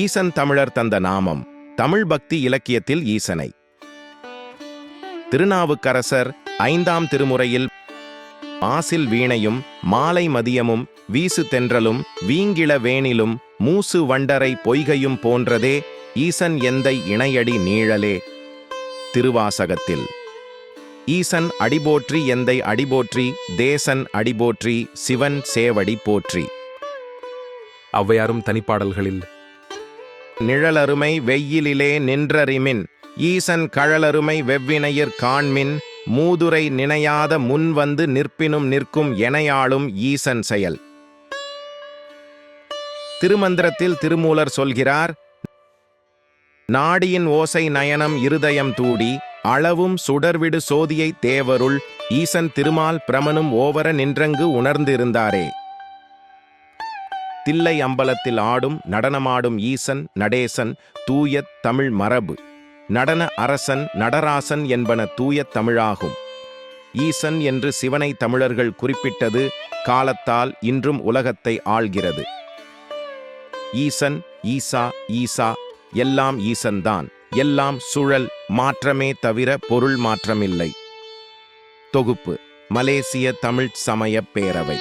ஈசன் தமிழர் தந்த நாமம் தமிழ் பக்தி இலக்கியத்தில் ஈசனை. திருநாவுக்கரசர் ஐந்தாம் திருமுறையில் ஆசில் வீணையும் மாலை மதியமும் வீசு தென்றலும் வீங்கிள வேணிலும் மூசு வண்டரை பொய்கையும் போன்றதே ஈசன் எந்தை இணையடி நீழலே. திருவாசகத்தில் ஈசன் அடிபோற்றி எந்தை அடிபோற்றி தேசன் அடிபோற்றி சிவன் சேவடி போற்றி. ஔவையாரும் தனிப்பாடல்களில் நிழலருமை வெய்யிலிலே நின்றறிமின். ஈசன் கழலருமை வெவ்வினையிற் காண்மின். மூதுரை நினையாத முன் வந்து நிற்பினும் நிற்கும் எனையாளும் ஈசன் செயல். திருமந்திரத்தில் திருமூலர் சொல்கிறார் நாடியின் ஓசை நயனம் இருதயம் தூடி அளவும் சுடர்விடு சோதியை தேவருள் ஈசன் திருமால் பிரமனும் ஓவர நின்றங்கு உணர்ந்திருந்தாரே. தில்லை அம்பலத்தில் ஆடும் நடனமாடும் ஈசன் நடேசன் தூயத் தமிழ் மரபு. நடன அரசன் நடராசன் என்பன தூயத் தமிழாகும். ஈசன் என்று சிவனை தமிழர்கள் குறிப்பிட்டது காலத்தால் இன்றும் உலகத்தை ஆள்கிறது. ஈசன் ஈசா ஈசா எல்லாம் ஈசன்தான். எல்லாம் சுழல் மாற்றமே தவிர பொருள் மாற்றமில்லை. தொகுப்பு மலேசிய தமிழ் சமயப் பேரவை.